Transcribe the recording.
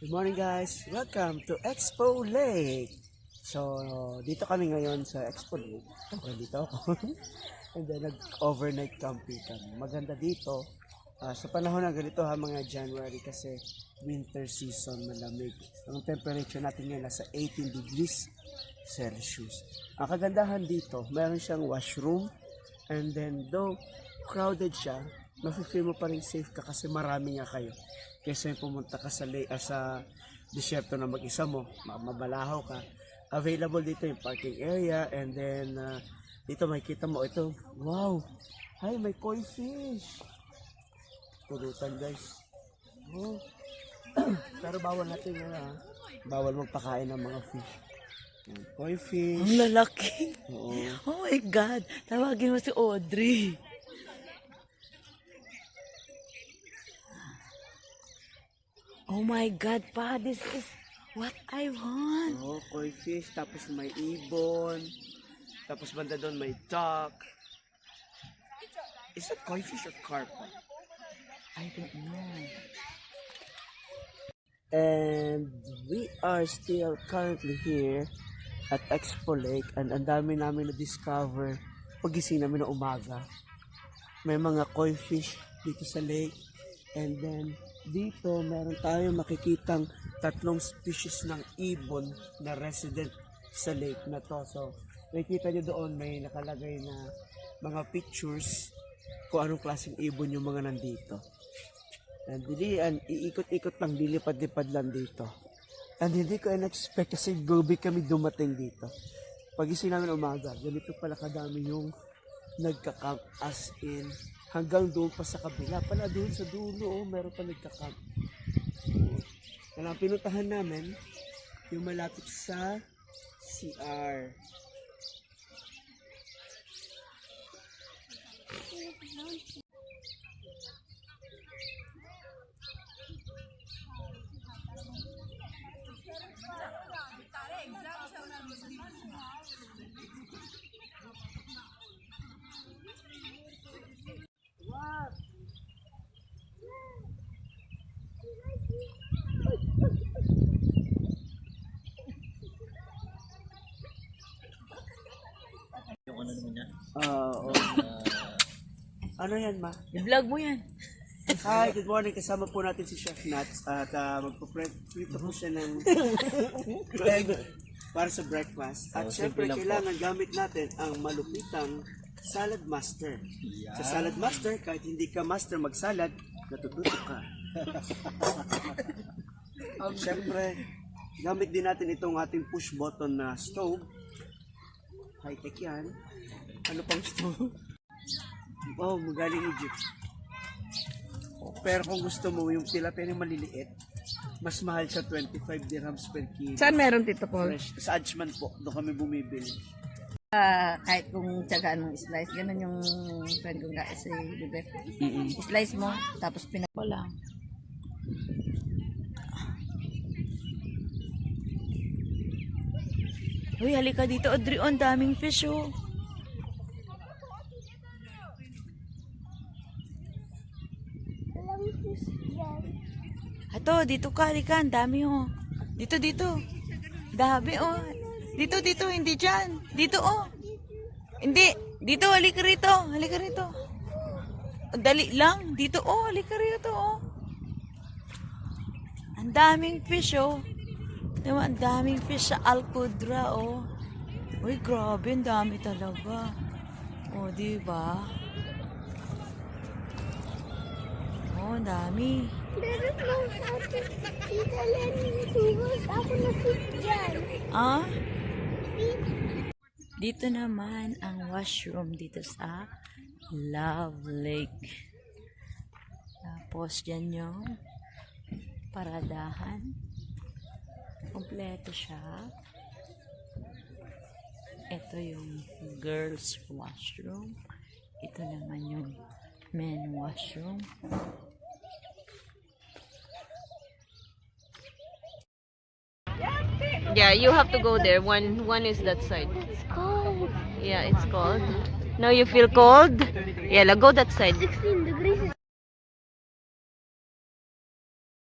Good morning guys! Welcome to Expo Lake! So, dito kami ngayon sa Expo Lake. Okay, dito ako. And then, nag-overnight camping kami. Maganda dito. ah, sa panahon na ganito ha, mga January kasi winter season, malamig. Ang temperature natin ngayon nasa 18 degrees Celsius. Ang kagandahan dito, meron siyang washroom. And then, though crowded siya, mafe-feel mo pa rin safe ka kasi marami nga kayo. Kesa yung pumunta ka sa, ah, sa disyerto na mag-isa mo, ma- mabalahaw ka. Available dito yung parking area and then ah, dito makikita mo ito, wow, ay may koi fish. Pulutan guys. Oh. Pero bawal natin yan ah. Bawal magpakain ng mga fish. Koi fish. Ang lalaki. Oo. Oh my God. Tawagin mo si Audrey. Oh my God, pa. This is what I want. Oh, koi fish, tapos may ibon, tapos banda doon may duck. Is that koi fish or carp? I don't know. And we are still currently here at Expo Lake and ang dami namin na-discover pagising namin na umaga. May mga koi fish dito sa lake and then dito meron tayo makikitang tatlong species ng ibon na resident sa lake na to. So, nakikita nyo doon may nakalagay na mga pictures kung anong klaseng ibon yung mga nandito. And dilian, iikot-ikot lang, dilipad-lipad lang dito. And hindi ko in-expect kasi gobi kami dumating dito. Pagising namin umaga, ganito pala kadami yung nagka-camp as in hanggang doon pa sa kabila. Pala doon sa dulo, oh, meron pa nagka-camp. Kaya ang pinuntahan namin, yung malapit sa CR. Oo. ano yan, ma? I-vlog mo yan. Hi, good morning. Kasama po natin si Chef Nats at uh, magpo-prito po siya ng egg para sa breakfast. At syempre, kailangan gamit natin ang malupitang salad master. Sa salad master, kahit hindi ka master magsalad, natututo ka. At syempre, gamit din natin itong ating push button na stove. High-tech yan. Ano pang stove? Oh, magaling Egypt. Pero kung gusto mo yung tilapia yung maliliit, mas mahal siya 25 dirhams per kilo. Saan meron Tito Paul? Fresh. Sa Ajman po, doon kami bumibili. Ah, kahit kung tsagaan ng slice, ganun yung friend ko nga si Bebe. Slice mo, tapos pinag... Wala. Uy, halika dito, Audrey. Oh, Ang daming fish, oh. Ato, dito ka, halika. Ang dami, oh. Dito, dito. Dami, oh. Dito, dito, hindi dyan. Dito, oh. Hindi. Dito, halika rito. Halika rito. Dali lang. Dito, oh. Halika rito, oh. Ang daming fish, oh. Diba, ang daming fish sa Alcudra, oh. Uy, grabe, ang dami talaga. Oh, di ba? Oh, ang dami. Lang sa atin, Tita Lenny, tubos ako na fit dyan. Ah? Dito naman ang washroom dito sa Love Lake. Tapos yan yung paradahan. Kompleto siya. Ito yung girls washroom. Ito naman yung men washroom. Yeah, you have to go there. One one is that side. It's cold. Yeah, it's cold. Now you feel cold? Yeah, go that side. 16 degrees